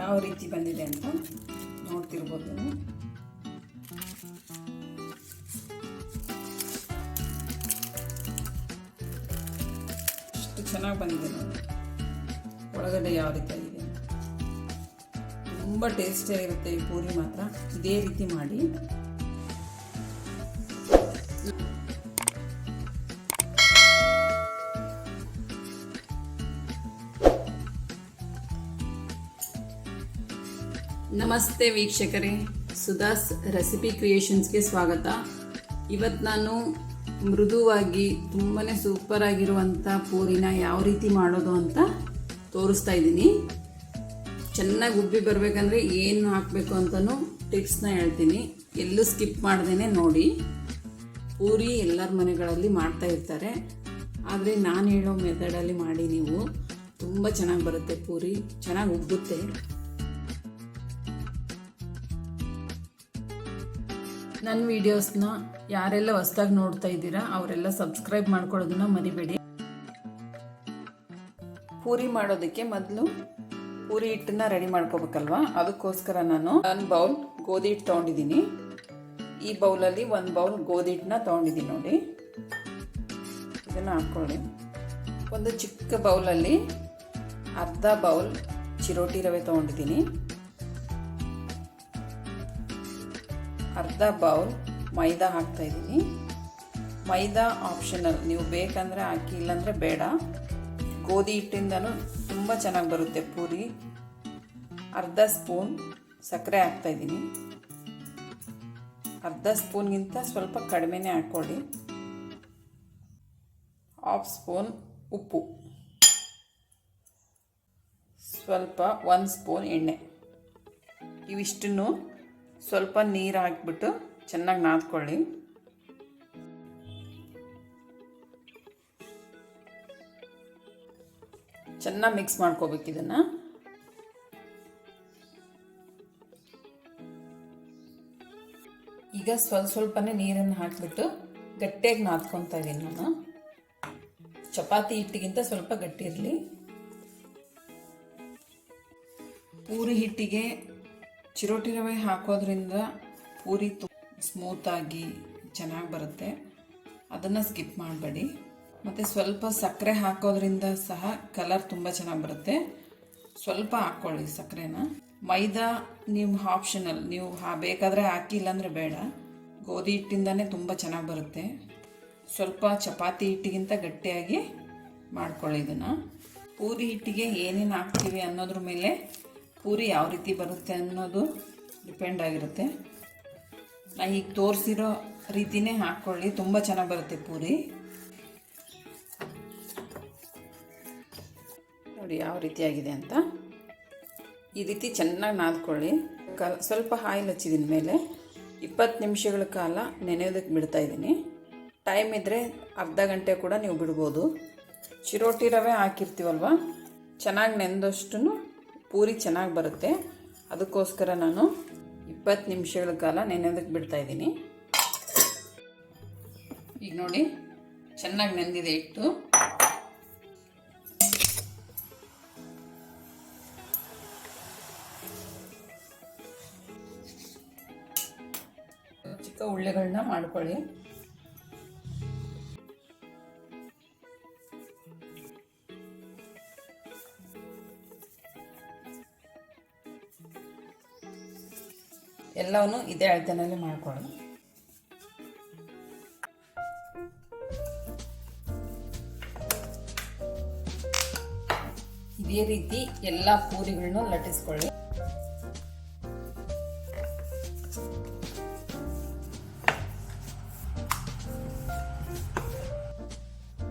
ಯಾವ ರೀತಿ ಬಂದಿದೆ ಅಂತ ನೋಡ್ತಿರ್ಬೋದು ಎಷ್ಟು ಚೆನ್ನಾಗಿ ಬಂದಿದೆ ನೋಡಿ. ಒಳಗಡೆ ಯಾವ ರೀತಿ. ತುಂಬ ಟೇಸ್ಟಿಯಾಗಿರುತ್ತೆ ಈ ಪೂರಿ ಮಾತ್ರ. ಇದೇ ರೀತಿ ಮಾಡಿ. ನಮಸ್ತೆ ವೀಕ್ಷಕರೇ. ಸುಧಾಸ್ ರೆಸಿಪಿ ಕ್ರಿಯೇಷನ್ಸ್ಗೆ ಸ್ವಾಗತ. ಇವತ್ತು ನಾನು ಮೃದುವಾಗಿ ತುಂಬಾ ಸೂಪರ್ ಆಗಿರುವಂಥ ಪೂರಿನ ಯಾವ ರೀತಿ ಮಾಡೋದು ಅಂತ ತೋರಿಸ್ತಾ ಇದ್ದೀನಿ. ಚೆನ್ನಾಗಿ ಉಬ್ಬಿ ಬರಬೇಕಂದ್ರೆ ಏನು ಹಾಕಬೇಕು ಅಂತಲೂ ಟಿಪ್ಸ್ನ ಹೇಳ್ತೀನಿ. ಎಲ್ಲೂ ಸ್ಕಿಪ್ ಮಾಡ್ದೇ ನೋಡಿ. ಪೂರಿ ಎಲ್ಲರ ಮನೆಗಳಲ್ಲಿ ಮಾಡ್ತಾ ಇರ್ತಾರೆ. ಆದರೆ ನಾನು ಹೇಳೋ ಮೆಥಡಲ್ಲಿ ಮಾಡಿ ನೀವು. ತುಂಬ ಚೆನ್ನಾಗಿ ಬರುತ್ತೆ ಪೂರಿ. ಚೆನ್ನಾಗಿ ಉಬ್ಬುತ್ತೆ. ನನ್ನ ವೀಡಿಯೋಸ್ನ ಯಾರೆಲ್ಲ ಹೊಸ್ದಾಗಿ ನೋಡ್ತಾ ಇದ್ದೀರಾ, ಅವರೆಲ್ಲ ಸಬ್ಸ್ಕ್ರೈಬ್ ಮಾಡ್ಕೊಳ್ಳೋದನ್ನ ಮರಿಬೇಡಿ. ಪೂರಿ ಮಾಡೋದಕ್ಕೆ ಮೊದಲು ಪೂರಿ ಹಿಟ್ಟನ್ನ ರೆಡಿ ಮಾಡ್ಕೋಬೇಕಲ್ವಾ? ಅದಕ್ಕೋಸ್ಕರ ನಾನು ಒಂದು ಬೌಲ್ ಗೋಧಿ ಹಿಟ್ಟು ತೊಗೊಂಡಿದ್ದೀನಿ. ಈ ಬೌಲಲ್ಲಿ ಒಂದು ಬೌಲ್ ಗೋಧಿ ಹಿಟ್ಟನ್ನ ತೊಗೊಂಡಿದ್ದೀನಿ ನೋಡಿ. ಇದನ್ನು ಹಾಕ್ಕೊಳ್ಳಿ ಒಂದು ಚಿಕ್ಕ ಬೌಲಲ್ಲಿ ಅರ್ಧ ಬೌಲ್ ಚಿರೋಟಿ ರವೆ ತೊಗೊಂಡಿದ್ದೀನಿ. ಅರ್ಧ ಬೌಲ್ ಮೈದಾ ಹಾಕ್ತಾ ಇದ್ದೀನಿ. ಮೈದಾ ಆಪ್ಷನಲ್ ನೀವು ಬೇಕಂದರೆ ಹಾಕಿ, ಇಲ್ಲಾಂದರೆ ಬೇಡ. ಗೋಧಿ ಹಿಟ್ಟಿಂದನೂ ತುಂಬ ಚೆನ್ನಾಗಿ ಬರುತ್ತೆ ಪೂರಿ. ಅರ್ಧ ಸ್ಪೂನ್ ಸಕ್ಕರೆ ಹಾಕ್ತಾ ಇದ್ದೀನಿ. ಅರ್ಧ ಸ್ಪೂನ್ಗಿಂತ ಸ್ವಲ್ಪ ಕಡಿಮೆನೇ ಹಾಕ್ಕೊಳ್ಳಿ. ಹಾಫ್ ಸ್ಪೂನ್ ಉಪ್ಪು. ಸ್ವಲ್ಪ ಒಂದು ಸ್ಪೂನ್ ಎಣ್ಣೆ. ಇವಿಷ್ಟನ್ನು ಸ್ವಲ್ಪ ನೀರು ಹಾಕ್ಬಿಟ್ಟು ಚೆನ್ನಾಗಿ ನಾದ್ಕೊಳ್ಳಿ. ಚೆನ್ನಾಗಿ ಮಿಕ್ಸ್ ಮಾಡ್ಕೋಬೇಕು ಇದನ್ನು. ಈಗ ಸ್ವಲ್ಪ ಸ್ವಲ್ಪನೇ ನೀರನ್ನು ಹಾಕಿಬಿಟ್ಟು ಗಟ್ಟಿಯಾಗಿ ನಾದ್ಕೊತಾ ಇದ್ದೀನಿ ನಾನು. ಚಪಾತಿ ಹಿಟ್ಟಿಗಿಂತ ಸ್ವಲ್ಪ ಗಟ್ಟಿ ಇರಲಿ. ಪೂರಿ ಹಿಟ್ಟಿಗೆ ಚಿರೋಟಿ ರವೆ ಹಾಕೋದ್ರಿಂದ ಪೂರಿ ತು ಸ್ಮೂತಾಗಿ ಚೆನ್ನಾಗಿ ಬರುತ್ತೆ. ಅದನ್ನು ಸ್ಕಿಪ್ ಮಾಡಬೇಡಿ. ಮತ್ತು ಸ್ವಲ್ಪ ಸಕ್ಕರೆ ಹಾಕೋದ್ರಿಂದ ಸಹ ಕಲರ್ ತುಂಬ ಚೆನ್ನಾಗಿ ಬರುತ್ತೆ. ಸ್ವಲ್ಪ ಹಾಕ್ಕೊಳ್ಳಿ ಸಕ್ಕರೆನ. ಮೈದಾ ನಿಮ್ಮ ಆಪ್ಷನಲ್ ನೀವು ಹಾ ಬೇಕಾದರೆ ಹಾಕಿ ಇಲ್ಲಾಂದರೆ ಬೇಡ. ಗೋಧಿ ಹಿಟ್ಟಿಂದನೇ ತುಂಬ ಚೆನ್ನಾಗಿ ಬರುತ್ತೆ. ಸ್ವಲ್ಪ ಚಪಾತಿ ಹಿಟ್ಟಿಗಿಂತ ಗಟ್ಟಿಯಾಗಿ ಮಾಡ್ಕೊಳ್ಳಿ ಇದನ್ನು. ಪೂರಿ ಹಿಟ್ಟಿಗೆ ಏನೇನು ಹಾಕ್ತೀವಿ ಅನ್ನೋದ್ರ ಮೇಲೆ ಪೂರಿ ಯಾವ ರೀತಿ ಬರುತ್ತೆ ಅನ್ನೋದು ಡಿಪೆಂಡ್ ಆಗಿರುತ್ತೆ. ನಾ ಈಗ ತೋರಿಸಿರೋ ರೀತಿನೇ ಹಾಕ್ಕೊಳ್ಳಿ ತುಂಬ ಚೆನ್ನಾಗಿ ಬರುತ್ತೆ ಪೂರಿ. ನೋಡಿ ಯಾವ ರೀತಿಯಾಗಿದೆ ಅಂತ. ಈ ರೀತಿ ಚೆನ್ನಾಗಿ ನಾದ್ಕೊಳ್ಳಿ. ಕ ಸ್ವಲ್ಪ ಆಯಿಲ್ ಹಚ್ಚಿದಿನ ಮೇಲೆ. ಇಪ್ಪತ್ತು ನಿಮಿಷಗಳ ಕಾಲ ನೆನೆಯೋದಕ್ಕೆ ಬಿಡ್ತಾ ಇದ್ದೀನಿ. ಟೈಮ್ ಇದ್ದರೆ ಅರ್ಧ ಗಂಟೆ ಕೂಡ ನೀವು ಬಿಡ್ಬೋದು. ಚಿರೋಟಿ ರವೆ ಹಾಕಿರ್ತೀವಲ್ವ? ಚೆನ್ನಾಗಿ ನೆಂದಷ್ಟು ಪೂರಿ ಚೆನ್ನಾಗಿ ಬರುತ್ತೆ. ಅದಕ್ಕೋಸ್ಕರ ನಾನು ಇಪ್ಪತ್ತು ನಿಮಿಷಗಳ ಕಾಲ ನೆನೆದಕ್ಕೆ ಬಿಡ್ತಾ ಇದ್ದೀನಿ. ಈಗ ನೋಡಿ, ಚೆನ್ನಾಗಿ ನೆಂದಿದೆ ಇಟ್ಟು ಚಿಕ್ಕ ಉಳ್ಳೆಗಳನ್ನ ಮಾಡ್ಕೊಳ್ಳಿ. ಎಲ್ಲವನ್ನು ಇದೇ ಅಳತೆನಲ್ಲಿ ಮಾಡ್ಕೊಳ್ಳಿ ಇದೇ ರೀತಿ ಎಲ್ಲ ಪೂರಿಗಳನ್ನು ಲಟ್ಟಿಸ್ಕೊಳ್ಳಿ.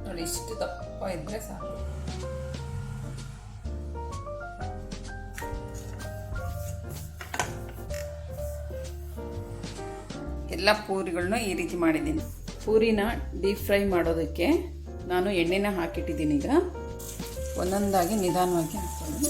ನೋಡಿ ಇಷ್ಟು ದಪ್ಪ ಇದ್ರೆ ಸಾಕು. ಎಲ್ಲ ಪೂರಿಗಳನ್ನ ಈ ರೀತಿ ಮಾಡಿದ್ದೀನಿ. ಪೂರಿನ ಡೀಪ್ ಫ್ರೈ ಮಾಡೋದಕ್ಕೆ ನಾನು ಎಣ್ಣೆನ ಹಾಕಿಟ್ಟಿದ್ದೀನಿ ಈಗ. ಒಂದೊಂದಾಗಿ ನಿಧಾನವಾಗಿ ಹಾಕ್ತೀನಿ.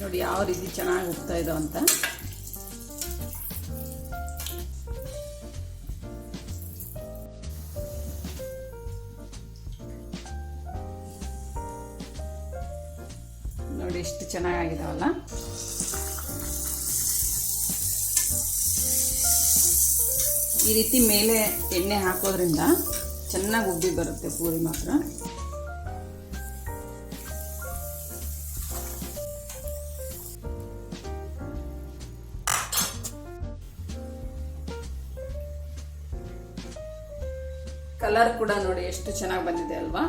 ನೋಡಿ ಯಾವ ರೀತಿ ಚೆನ್ನಾಗಿ ಹೋಗ್ತಾ ಇದ್ದಾವ ಅಂತ. ನೋಡಿ ಎಷ್ಟು ಚೆನ್ನಾಗಿದಾವಲ್ಲ ಈ ರೀತಿ ಮೇಲೆ ಎಣ್ಣೆ ಹಾಕೋದ್ರಿಂದ ಚೆನ್ನಾಗಿ ಉಬ್ಬಿ ಬರುತ್ತೆ ಪೂರಿ ಮಾತ್ರ. ಕಲರ್ ಕೂಡ ನೋಡಿ ಎಷ್ಟು ಚೆನ್ನಾಗಿ ಬಂದಿದೆ ಅಲ್ವಾ?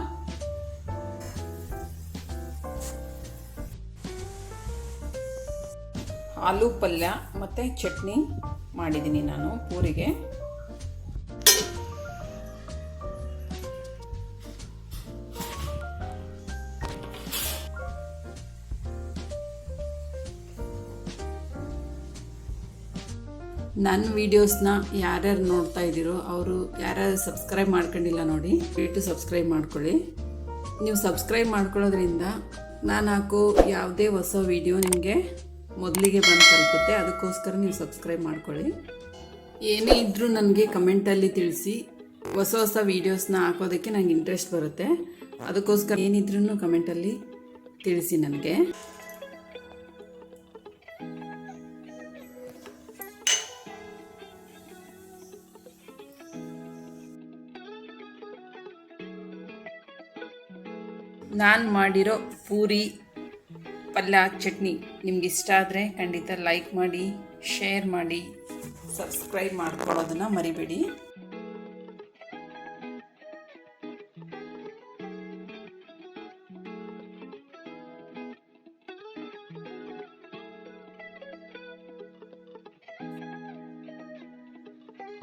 ಆಲೂ ಪಲ್ಯ ಮತ್ತು ಚಟ್ನಿ ಮಾಡಿದ್ದೀನಿ ನಾನು ಪೂರಿಗೆ. ನನ್ನ ವೀಡಿಯೋಸ್ನ ಯಾರ್ಯಾರು ನೋಡ್ತಾ ಇದ್ದೀರೋ ಅವರು ಯಾರ್ಯಾರು ಸಬ್ಸ್ಕ್ರೈಬ್ ಮಾಡ್ಕೊಂಡಿಲ್ಲ ನೋಡಿ, ದಯವಿಟ್ಟು ಸಬ್ಸ್ಕ್ರೈಬ್ ಮಾಡ್ಕೊಳ್ಳಿ. ನೀವು ಸಬ್ಸ್ಕ್ರೈಬ್ ಮಾಡ್ಕೊಳ್ಳೋದ್ರಿಂದ ನಾನು ಹಾಕೋ ಯಾವುದೇ ಹೊಸ ವೀಡಿಯೋ ನಿಮಗೆ ಮೊದಲಿಗೆ ಬಂದು ತಲುಪುತ್ತೆ. ಅದಕ್ಕೋಸ್ಕರ ನೀವು ಸಬ್ಸ್ಕ್ರೈಬ್ ಮಾಡ್ಕೊಳ್ಳಿ. ಏನೇ ಇದ್ದರೂ ನನಗೆ ಕಮೆಂಟಲ್ಲಿ ತಿಳಿಸಿ. ಹೊಸ ಹೊಸ ವೀಡಿಯೋಸ್ನ ಹಾಕೋದಕ್ಕೆ ನಂಗೆ ಇಂಟ್ರೆಸ್ಟ್ ಬರುತ್ತೆ. ಅದಕ್ಕೋಸ್ಕರ ಏನಿದ್ರೂ ಕಮೆಂಟಲ್ಲಿ ತಿಳಿಸಿ ನನಗೆ. ನಾನು ಮಾಡಿರೋ ಪೂರಿ, ಪಲ್ಯ, ಚಟ್ನಿ ನಿಮ್ಗೆ ಇಷ್ಟ ಆದರೆ ಖಂಡಿತ ಲೈಕ್ ಮಾಡಿ ಶೇರ್ ಮಾಡಿ ಸಬ್ಸ್ಕ್ರೈಬ್ ಮಾಡ್ಕೊಳ್ಳೋದನ್ನು ಮರಿಬೇಡಿ.